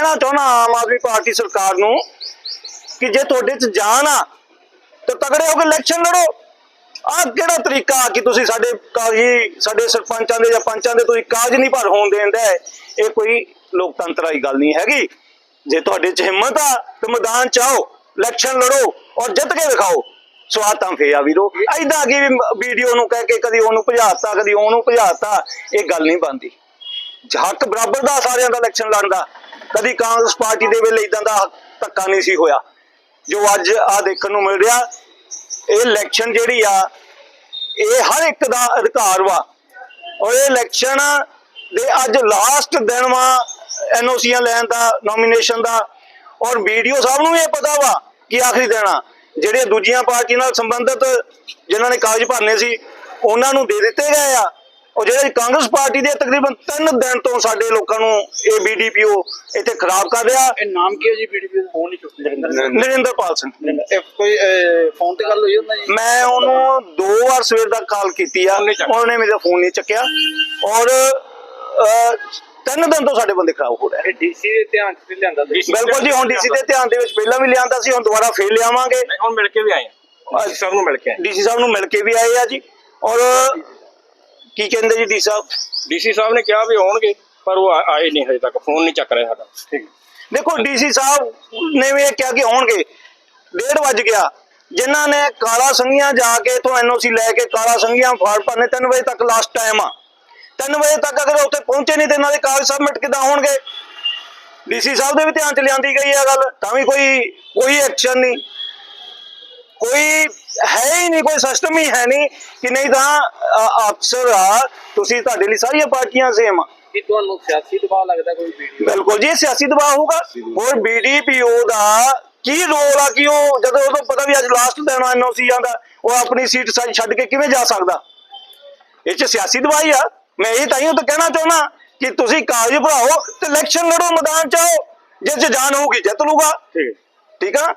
ਕਹਿਣਾ ਚਾਹੁੰਦਾ ਆਮ ਆਦਮੀ ਪਾਰਟੀ ਸਰਕਾਰ ਨੂੰ ਕਿ ਜੇ ਤੁਹਾਡੇ ਚ ਜਾਨ ਆ, ਤਾਂ ਤਗੜੇ ਹੋ ਕੇ ਇਲੈਕਸ਼ਨ ਲੜੋ। ਆਹ ਕਿਹੜਾ ਤਰੀਕਾ ਕਿ ਤੁਸੀਂ ਸਾਡੇ ਕਾਗਜ਼ੀ, ਸਾਡੇ ਸਰਪੰਚਾਂ ਦੇ ਜਾਂ ਪੰਚਾਂ ਦੇ ਤੁਸੀਂ ਕਾਗਜ਼ ਨਹੀਂ ਭਰ ਹੋਣ ਦੇਂਦਾ ਇਹ ਕੋਈ ਲੋਕਤੰਤਰ ਵਾਲੀ ਗੱਲ ਨਹੀਂ ਹੈਗੀ। ਜੇ ਤੁਹਾਡੇ ਚ ਹਿੰਮਤ ਆ, ਤਾਂ ਮੈਦਾਨ ਚ ਆਓ ਇਲੈਕਸ਼ਨ ਲੜੋ ਔਰ ਜਿੱਤ ਕੇ ਦਿਖਾਓ ਸਵਾਦ ਤਾਂ ਫੇ ਆ ਵੀਰੋ। ਐਦਾਂ ਕੀ ਵੀਡੀਓ ਨੂੰ ਕਹਿ ਕੇ ਕਦੀ ਉਹਨੂੰ ਭਜਾਤਾ, ਕਦੀ ਉਹਨੂੰ ਭਜਾਤਾ, ਇਹ ਗੱਲ ਨਹੀਂ ਬਣਦੀ। ਹੱਕ ਬਰਾਬਰ ਦਾ ਸਾਰਿਆਂ ਦਾ ਇਲੈਕਸ਼ਨ ਲੜਨ ਦਾ। ਕਦੀ ਕਾਂਗਰਸ ਪਾਰਟੀ ਦੇ ਵੇਲੇ ਇਦਾਂ ਦਾ ਧੱਕਾ ਨਹੀਂ ਸੀ ਹੋਇਆ। ਜੋ ਅੱਜ ਆ ਦੇਖਣ ਨੂੰ ਮਿਲ ਰਿਹਾ, ਇਹ ਇਲੈਕਸ਼ਨ ਜਿਹੜੀ ਆ, ਇਹ ਹਰ ਇੱਕ ਦਾ ਅਧਿਕਾਰ ਵਾ। ਔਰ ਇਹ ਇਲੈਕਸ਼ਨ ਦੇ ਅੱਜ ਲਾਸਟ ਦਿਨ ਵਾ ਐਨਓਸੀਆਂ ਲੈਣ ਦਾ ਨੋਮੀਨੇਸ਼ਨ ਦਾ। ਔਰ ਵੀਡੀਓ ਸਾਹਿਬ ਨੂੰ ਵੀ ਇਹ ਪਤਾ ਵਾ ਕਿ ਆਖਰੀ ਦਿਨ ਆ, ਜਿਹੜੇ ਦੂਜੀਆਂ ਪਾਰਟੀ ਨਾਲ ਸੰਬੰਧਿਤ ਜਿਨ੍ਹਾਂ ਨੇ ਕਾਗਜ਼ ਭਰਨੇ ਸੀ, ਉਹਨਾਂ ਨੂੰ ਦੇ ਦਿੱਤੇ ਗਏ ਆ। ਉਹ ਜਿਹੜੇ ਕਾਂਗਰਸ ਪਾਰਟੀ ਦੇ ਤਕਰੀਬਨ 3 ਦਿਨ ਤੋਂ ਸਾਡੇ ਲੋਕਾਂ ਨੂੰ ਇਹ ਬੀਡੀਪੀਓ ਇੱਥੇ ਖਰਾਬ ਕਰ ਰਿਹਾ। ਇਹ ਨਾਮ ਕੀ ਹੈ ਜੀ ਬੀਡੀਪੀ ਦਾ? ਫੋਨ ਨਹੀਂ ਚੁੱਕਦੇ ਨਰਿੰਦਰਪਾਲ ਸਿੰਘ। ਇਹ ਕੋਈ ਫੋਨ ਤੇ ਗੱਲ ਹੋਈ ਹੁੰਦਾ ਜੀ ਮੈਂ ਉਹਨੂੰ ਦੋ ਵਾਰ ਸਵੇਰ ਦਾ ਕਾਲ ਕੀਤੀ ਆ। ਉਹਨੇ ਮੇਰਾ ਫੋਨ ਨਹੀਂ ਚੱਕਿਆ। ਔਰ ਤਿੰਨ ਦਿਨ ਤੋਂ ਸਾਡੇ ਬੰਦੇ ਖਰਾਬ ਹੋ ਰਹੇ ਇਹ ਡੀਸੀ ਦੇ ਧਿਆਨ ਚ ਲਿਆਂਦਾ ਤੁਸੀਂ? ਬਿਲਕੁਲ ਜੀ ਹੁਣ ਡੀਸੀ ਦੇ ਧਿਆਨ ਦੇ ਵਿੱਚ ਪਹਿਲਾਂ ਵੀ ਲਿਆਂਦਾ ਸੀ ਹੁਣ ਦੁਬਾਰਾ ਫੇਰ ਲਿਆਵਾਂਗੇ। ਹੁਣ ਮਿਲ ਕੇ ਵੀ ਆਏ ਆ। ਸਭ ਨੂੰ ਮਿਲ ਕੇ ਆਏ ਡੀਸੀ ਸਾਹਿਬ ਨੂੰ ਮਿਲ ਕੇ ਵੀ ਆਏ ਆ ਜੀ। ਔਰ ਕੀ ਕਹਿੰਦੇ ਜੀ ਡੀ ਸਾਹਿਬ? ਡੀਸੀ ਸਾਹਿਬ ਨੇ ਕਿਹਾ ਵੀ ਆਉਣਗੇ ਪਰ ਉਹ ਆ- ਆਏ ਨਹੀਂ ਹਜੇ ਤੱਕ ਫੋਨ ਨਹੀਂ ਚੱਕ ਰਿਹਾ ਸਾਡਾ। ਠੀਕ। ਦੇਖੋ ਡੀਸੀ ਸਾਹਿਬ ਨੇ ਵੀ ਇਹ ਕਿਹਾ ਕਿ ਆਉਣਗੇ। ਡੇਢ ਵੱਜ ਗਿਆ। ਜਿਨ੍ਹਾਂ ਨੇ ਕਾਲਾ ਸੰਗੀਆਂ ਜਾ ਕੇ ਇਥੋਂ ਐਨਓਸੀ ਲੈ ਕੇ ਕਾਲਾ ਸੰਗੀਆਂ ਫਾੜ ਭਰਨੇ 3 ਵਜੇ ਤੱਕ ਲਾਸਟ ਟਾਈਮ ਆ। 3 ਵਜੇ ਤੱਕ ਅਗਰ ਉੱਥੇ ਪਹੁੰਚੇ ਨਹੀਂ ਤੇ ਇਹਨਾਂ ਦੇ ਕਾਗਜ਼ ਸਬਮਿਟ ਕਿੱਦਾਂ ਹੋਣਗੇ? ਡੀਸੀ ਸਾਹਿਬ ਦੇ ਵੀ ਧਿਆਨ ਚ ਲਿਆਂਦੀ ਗਈ ਆ ਗੱਲ ਤਾਂ ਵੀ ਕੋਈ ਕੋਈ ਐਕਸ਼ਨ ਨਹੀਂ। ਕੋਈ ਹੈ ਹੀ ਨਹੀਂ ਕੋਈ ਸਿਸਟਮ ਹੀ ਹੈ ਨਹੀਂ ਕਿ ਨਹੀਂ ਤਾਂ ਅਫਸਰ ਆ ਤੁਸੀਂ ਤੁਹਾਡੇ ਲਈ ਸਾਰੀਆਂ ਪਾਰਟੀਆਂ ਸੇਮ ਆ। ਕੀ ਤੁਹਾਨੂੰ ਸਿਆਸੀ ਦਬਾਅ ਲੱਗਦਾ ਕੋਈ ਵੀਡੀਓ ਬਿਲਕੁਲ ਜੀ ਸਿਆਸੀ ਦਬਾਅ ਹੋਊਗਾ। ਹੋਰ ਬੀਡੀਪੀਓ ਦਾ ਕੀ ਰੋਲ ਆ ਕਿ ਉਹ ਜਦੋਂ ਉਹਨੂੰ ਪਤਾ ਵੀ ਅੱਜ ਲਾਸਟ ਦਿਨ ਐਨਓਸੀ ਆਂਦਾ ਉਹ ਆਪਣੀ ਸੀਟ ਸਾਈ ਛੱਡ ਕੇ ਕਿਵੇਂ ਜਾ ਸਕਦਾ? ਇਹ ਚ ਸਿਆਸੀ ਦਬਾਅ ਆ। ਮੈਂ ਇਹ ਤਾਂ ਹੀ ਤਾਂ ਕਹਿਣਾ ਚਾਹੁੰਦਾ ਕਿ ਤੁਸੀਂ ਕਾਗਜ਼ ਭਰਾਓ ਤੇ ਇਲੈਕਸ਼ਨ ਲੜੋ ਮੈਦਾਨ ਚ ਆਓ। ਜਿਸ ਜਾਨ ਹੋਊਗੀ ਜਿੱਤ ਲੂਗਾ ਠੀਕ। ਠੀਕ ਆ